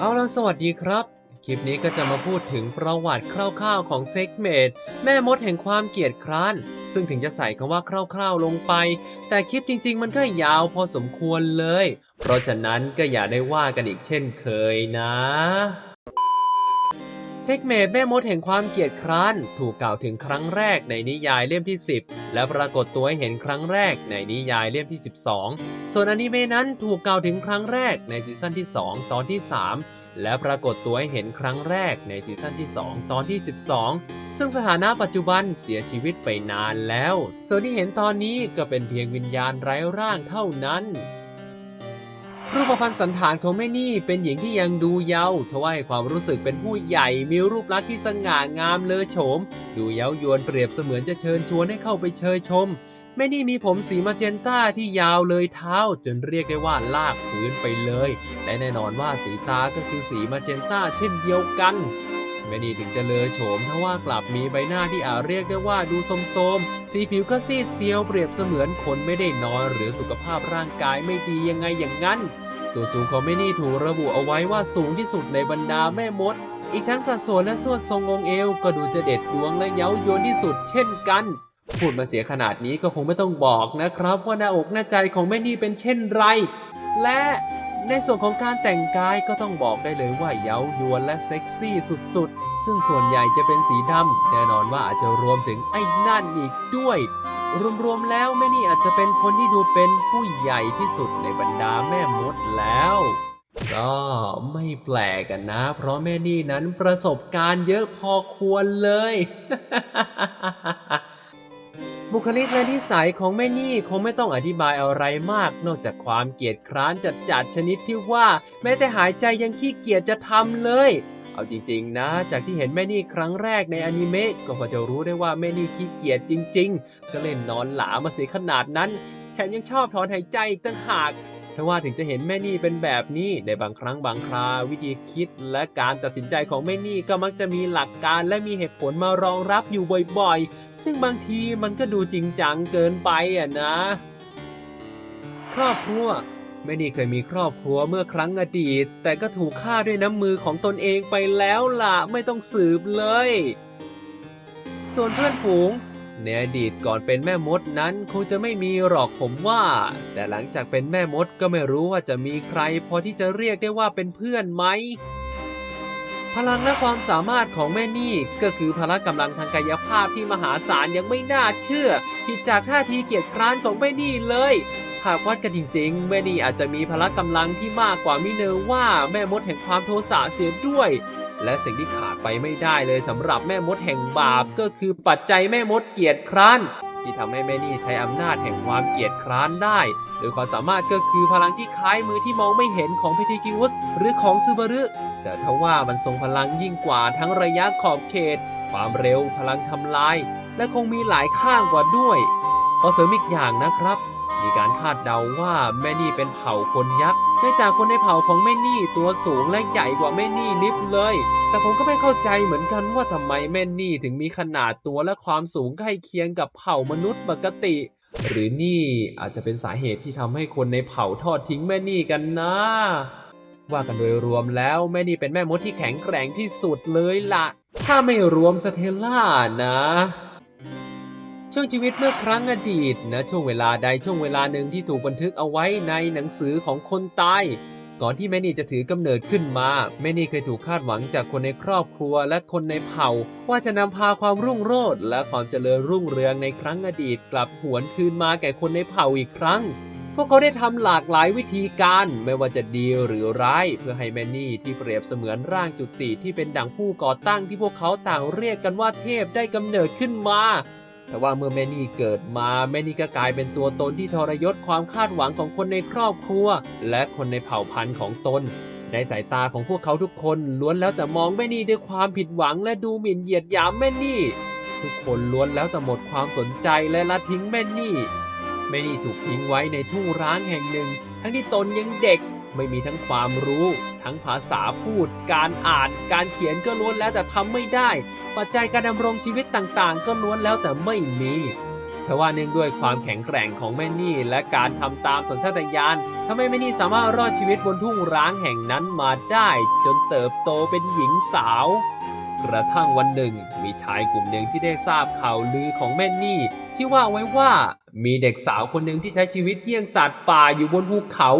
เอาละสวัสดีครับ คลิปนี้ก็จะมาพูดถึงประวัติคร่าวๆของเซ็กเมดแม่มดแห่งความเกียดคร้าน ซึ่งถึงจะใส่คำว่าคร่าวๆลงไป แต่คลิปจริงๆ มันก็ยาวพอสมควรเลย เพราะฉะนั้นก็อย่าได้ว่ากันอีกเช่นเคยนะ ช็คเมดแม่มดแห่งความเกียดคร้าน ถูกกล่าวถึงครั้งแรกในนิยายเล่มที่ 10 และปรากฏตัวให้เห็นครั้งแรกในนิยายเล่มที่ 12 ส่วนอนิเมะนั้นถูกกล่าวถึงครั้งแรกในซีซั่นที่ 2 ตอนที่ 3 และปรากฏตัวให้เห็นครั้งแรกในซีซั่นที่ 2 ตอนที่ 12 ซึ่งสถานะปัจจุบันเสียชีวิตไปนานแล้ว ส่วนที่เห็นตอนนี้ก็เป็นเพียงวิญญาณไร้ร่างเท่านั้น รูปพรรณสันฐานของแม่นี่เป็นหญิงที่ยังดูเยาว์ทว่าให้ความรู้สึกเป็นผู้ใหญ่มีรูปลักษณ์ที่สง่างามเลอโฉม ดูเย้ายวนเปรียบเสมือนจะเชิญชวนให้เข้าไปเชยชมแม่นี่มีผมสีมาเจนต้าที่ยาวเลยเท้า จนเรียกได้ว่าลากพื้นไปเลย และแน่นอนว่าสีตาก็คือสีมาเจนต้าเช่นเดียวกันแม่นี่ถึงจะเลอโฉมทว่ากลับมีใบหน้าที่อาจเรียกได้ว่าดูโทมๆ สีผิวก็ซีดเซียวเปรียบเสมือนคนไม่ได้นอน หรือสุขภาพร่างกายไม่ดียังไงอย่างนั้น ส่วนสูงของแม่นี่ถูกระบุเอาไว้ว่าสูงที่สุดในบรรดาแม่มด อีกทั้งสัดส่วนและสวดทรงองเอว ก็ดูจะเด็ดดวงและเย้ายวนที่สุดเช่นกัน พูดมาเสียขนาดนี้ก็คงไม่ต้องบอกนะครับ ว่าหน้าอกหน้าใจของแม่นี่เป็นเช่นไร และในส่วนของการแต่งกายก็ต้องบอกได้เลยว่าเย้ายวนและเซ็กซี่สุดๆ ซึ่งส่วนใหญ่จะเป็นสีดำแน่นอนว่าอาจจะรวมถึงไอ้นั่นอีกด้วย รวมๆแล้วแม่นี่อาจจะเป็นคนที่ดูเป็นผู้ใหญ่ที่สุดในบรรดาแม่มดแล้ว ก็ไม่แปลกกันนะ เพราะแม่นี่นั้นประสบการณ์เยอะพอควรเลย บุคลิกและนิสัยของแม่นี่คงไม่ต้องอธิบายอะไรมาก นอกจากความเกียจคร้านจัดจัดชนิดที่ว่า แม้แต่หายใจยังขี้เกียจจะทำเลย เอาจริงๆนะ จากที่เห็นแม่นี่ครั้งแรกในอนิเมะก็พอจะรู้ได้ว่าแม่นี่ขี้เกียจจริง ๆ ก็เล่นนอนหลามาเสียขนาดนั้นแถมยังชอบถอนหายใจอีกต่างหากถ้าว่าถึงจะเห็นแม่นี่เป็นแบบนี้ในบางครั้งบางครา วิธีคิดและการตัดสินใจของแม่นี่ก็มักจะมีหลักการและมีเหตุผลมารองรับอยู่บ่อยๆ ซึ่งบางทีมันก็ดูจริงจังเกินไปอะนะ ครอบครัว แม่นี่เคยมีครอบครัวเมื่อครั้งอดีต แต่ก็ถูกฆ่าด้วยน้ำมือของตนเองไปแล้วล่ะ ไม่ต้องสืบเลย ส่วนเพื่อนฝูงในอดีตก่อนเป็นแม่มดนั้นคงจะไม่มีหรอกผมว่า แต่หลังจากเป็นแม่มดก็ไม่รู้ว่าจะมีใคร พอที่จะเรียกได้ว่าเป็นเพื่อนไหม พลังและความสามารถของแม่นี่ก็คือพละกำลังทางกายภาพที่มหาศาลยังไม่น่าเชื่อผิดจากท่าทีเกียจคร้านของแม่นี่เลย หากวัดกันจริงๆ แม่นี่อาจจะมีพละกำลังที่มากกว่ามิเนอร์ว่าแม่มดแห่งความโทสะเสียด้วย และสิ่งที่ขาดไปไม่ได้เลยสำหรับแม่มดแห่งบาปก็คือปัจจัยแม่มดเกียรติคร้านที่ทำให้แม่นี่ใช้อำนาจแห่งความเกียรติคร้านได้ โดยความสามารถก็คือพลังที่คล้ายมือที่มองไม่เห็นของพิธีกิอุสหรือของซูบารุ แต่ทว่ามันทรงพลังยิ่งกว่าทั้งระยะขอบเขต ความเร็วพลังทำลาย และคงมีหลายข้างกว่าด้วย ขอเสริมอีกอย่างนะครับ การคาดเดาว่าแม่นี่เป็นเผ่าคนยักษ์เนื่องจากคนในเผ่าของแม่นี่ตัวสูงและใหญ่กว่าแม่นี่ลิบเลย แต่ผมก็ไม่เข้าใจเหมือนกันว่าทำไมแม่นี่ถึงมีขนาดตัวและความสูงใกล้เคียงกับเผ่ามนุษย์ปกติ หรือนี่อาจจะเป็นสาเหตุที่ทำให้คนในเผ่าทอดทิ้งแม่นี่กันนะว่ากันโดยรวมแล้วแม่นี่เป็นแม่มดที่แข็งแกร่งที่สุดเลยล่ะ ถ้าไม่รวมสเทลล่านะ ช่วงชีวิตเมื่อครั้งอดีตนะช่วงเวลาใดช่วงเวลาหนึ่งที่ถูกบันทึกเอาไว้ในหนังสือของคนตายก่อนที่แม่นี่จะถือกำเนิดขึ้นมาแม่นี่เคยถูกคาดหวังจากคนในครอบครัวและคนในเผ่า ว่าจะนำพาความรุ่งโรจน์และความเจริญรุ่งเรืองในครั้งอดีต กลับหวนคืนมาแก่คนในเผ่าอีกครั้ง พวกเขาได้ทำหลากหลายวิธีการไม่ว่าจะดีหรือร้าย เพื่อให้แมนนี่ที่เปรียบเสมือนร่างจุติที่เป็นดั่งผู้ก่อตั้งที่พวกเขาต่างเรียกกันว่าเทพได้กำเนิดขึ้นมา แต่ว่าเมื่อแมนนี่เกิดมาแมนนี่ก็กลายเป็นตัวตนที่ทรยศความคาดหวังของคนในครอบครัว และคนในเผ่าพันธุ์ของตน ในสายตาของพวกเขาทุกคนล้วนแล้วแต่มองแม่นี่ด้วยความผิดหวังและดูหมิ่นเหยียดหยามแม่นี่ ทุกคนล้วนแล้วแต่หมดความสนใจและละทิ้งแม่นี่แม่นี่ถูกทิ้งไว้ในทุ่งร้างแห่งหนึ่ง ทั้งที่ตนยังเด็ก ไม่มีทั้งความรู้ ทั้งภาษาพูด การอ่าน การเขียนก็ล้วนแล้วแต่ทำไม่ได้ ปัจจัยการดำรงชีวิตต่างๆ ก็ล้วนแล้วแต่ไม่มีททว่าเนื่องด้วยความแข็งแกร่งของแม่นี่และการทำตามสัญชาตญาณทำให้แม่นี่สามารถรอดชีวิตบนทุ่งร้างแห่งนั้นมาได้ จนเติบโตเป็นหญิงสาว กระทั่งวันหนึ่ง มีชายกลุ่มหนึ่งที่ได้ทราบข่าวลือของแม่นี่ที่ว่าไว้ว่ามีเด็กสาวคนหนึ่งที่ใช้ชีวิตเยี่ยงสัตว์ป่าอยู่บนภูเขา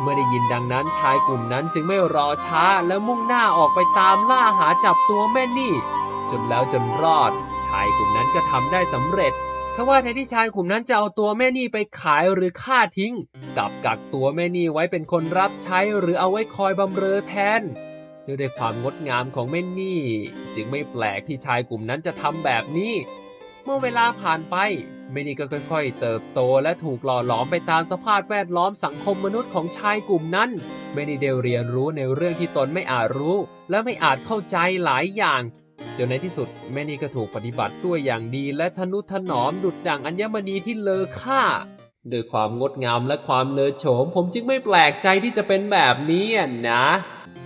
เมื่อได้ยินดังนั้นชายกลุ่มนั้นจึงไม่รอช้าและมุ่งหน้าออกไปตามล่าหาจับตัวแม่นี่ จนแล้วจนรอด ชายกลุ่มนั้นก็ทำได้สำเร็จทว่าแทนที่ชายกลุ่มนั้นจะเอาตัวแม่นี่ไปขายหรือฆ่าทิ้งกลับกักตัวแม่นี่ไว้เป็นคนรับใช้หรือเอาไว้คอยบำเรอแทนด้วยความงดงามของแม่นี่ จึงไม่แปลกที่ชายกลุ่มนั้นจะทำแบบนี้ มื่อเวลาผ่านไปม่นี่ก็ค่อยๆ เติบโตและถูกหล่อหลอมไปตามสภาพแวดล้อมสังคมมนุษย์ของชายกลุ่มนั้นม่นี่ได้เรียนรู้ในเรื่องที่ตนไม่อาจรู้ และไม่อาจเข้าใจหลายอย่างจนในที่สุดแม่นี่ก็ถูกปฏิบัติด้วยอย่างดีและทนุถนอมดุจดั่งอัญมณีที่เลอค่าด้วยความงดงามและความเลอโฉม ผมจึงไม่แปลกใจที่จะเป็นแบบนี้อะนะ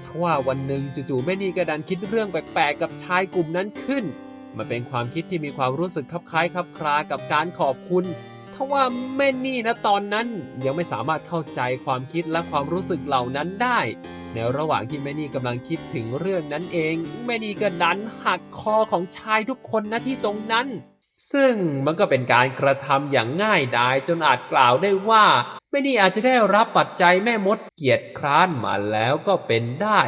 ทว่าวันหนึ่งจู่ๆแม่นี่ก็ดันคิดเรื่องแปลกๆกับชายกลุ่มนั้นขึ้น มันเป็นความคิดที่มีความรู้สึกคลับคล้ายคลับคลากับการขอบคุณทว่าแม่นี่นะตอนนั้นยังไม่สามารถเข้าใจความคิดและความรู้สึกเหล่านั้นได้ ในระหว่างที่แม่นี่กำลังคิดถึงเรื่องนั้นเองแม่นี่ก็ดันหักคอของชายทุกคนนะที่ตรงนั้น ซึ่งมันก็เป็นการกระทำอย่างง่ายดายจนอาจกล่าวได้ว่าแม่นี่อาจจะได้รับปัจจัยแม่มดเกียรติคร้านมาแล้วก็เป็นได้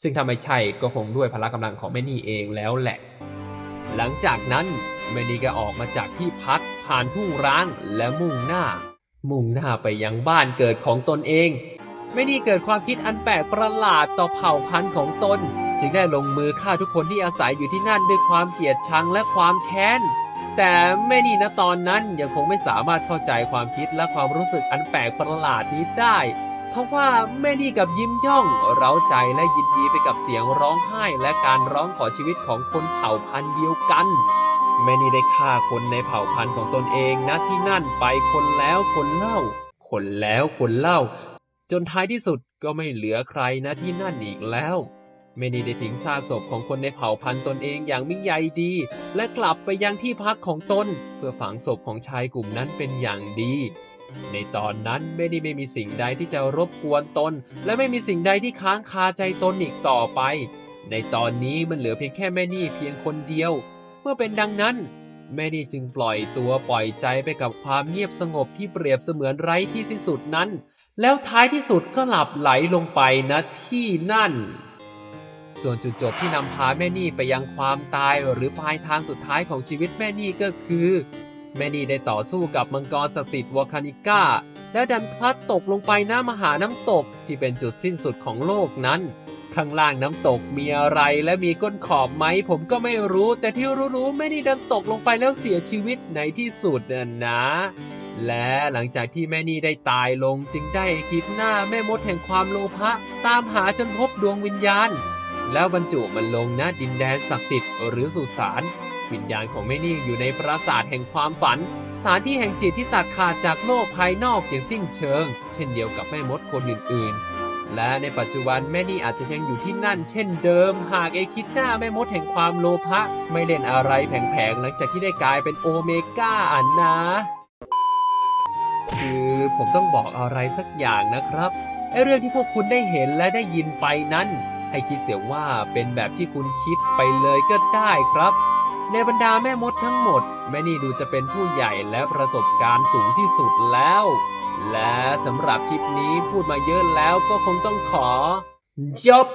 ซึ่งถ้าไม่ใช่ก็คงด้วยพละกำลังของแม่นี่เองแล้วแหละ หลังจากนั้นแม่นีก็ออกมาจากที่พักผ่านทุ่งร้างและมุ่งหน้า มุ่งหน้าไปยังบ้านเกิดของตนเองไม่นีเกิดความคิดอันแปลกประหลาดต่อเผ่าพันธุ์ของตน จึงได้ลงมือฆ่าทุกคนที่อาศัยอยู่ที่นั่นด้วยความเกลียดชังและความแค้นแต่แม่นี่ณตอนนั้นยังคงไม่สามารถเข้าใจความคิดและความรู้สึกอันแปลกประหลาดนี้ได้ ทว่าแม่นี่กับยิ้มย่อง เร้าใจและยินดีไปกับเสียงร้องไห้และการร้องขอชีวิตของคนเผ่าพันธุ์เดียวกันแม่นี่ได้ฆ่าคนในเผ่าพันธุ์ของตนเองณที่นั่นไปคนแล้วคนเล่า คนแล้วคนเล่า จนท้ายที่สุดก็ไม่เหลือใครนะที่นั่นอีกแล้วเมนีได้ทิ้งซากศพของคนในเผ่าพันธุ์ตนเองอย่างมิ่งใหญ่ดี และกลับไปยังที่พักของตน เพื่อฝังศพของชายกลุ่มนั้นเป็นอย่างดี ในตอนนั้นเมนีไม่มีสิ่งใดที่จะรบกวนตน และไม่มีสิ่งใดที่ค้างคาใจตนอีกต่อไป ในตอนนี้มันเหลือเพียงแค่แม่นี่เพียงคนเดียว เมื่อเป็นดังนั้น แม่นี่จึงปล่อยตัวปล่อยใจไปกับความเงียบสงบที่เปรียบเสมือนไร้ที่สิ้นสุดนั้น แล้วท้ายที่สุดก็หลับไหลลงไปณที่นั่น ส่วนจุดจบที่นำพาแม่นี่ไปยังความตายหรือปลายทางสุดท้ายของชีวิตแม่นี่ก็คือ แม่นี่ได้ต่อสู้กับมังกรศักดิ์สิทธิ์วอคานิก้า และดันพลัดตกลงไปหน้ำมหาน้ำตกที่เป็นจุดสิ้นสุดของโลกนั้น ข้างล่างน้ำตกมีอะไรและมีก้นขอบไหม ผมก็ไม่รู้ แต่ที่รู้ๆแม่นี่ดันตกลงไปแล้วเสียชีวิตในที่สุดนะนะและหลังจากที่แม่นี่ได้ตายลงจึงได้คิดหน้าแม่มดแห่งความโลภะตามหาจนพบดวงวิญญาณ แล้วบรรจุมันลงณดินแดนศักดิ์สิทธิ์หรือสุสาน วิญญาณของแม่นี่อยู่ในปราสาทแห่งความฝัน สถานที่แห่งจิตที่ตัดขาดจากโลกภายนอกอย่างสิ้นเชิง เช่นเดียวกับแม่มดคนอื่นๆ และในปัจจุบันแม่นี่อาจจะยังอยู่ที่นั่น เช่นเดิม หากไอคิดหน้าแม่มดแห่งความโลภะไม่เล่นอะไรแผลงๆหลังจากที่ได้กลายเป็นโอเมก้าอ่นนะคือผมต้องบอกอะไรสักอย่างนะครับไอเรื่องที่พวกคุณได้เห็นและได้ยินไปนั้น ให้คิดเสียว่าเป็นแบบที่คุณคิดไปเลยก็ได้ครับ ในบรรดาแม่มดทั้งหมด แม่นี่ดูจะเป็นผู้ใหญ่และประสบการณ์สูงที่สุดแล้ว และสำหรับคลิปนี้พูดมาเยอะแล้วก็คงต้องขอจบ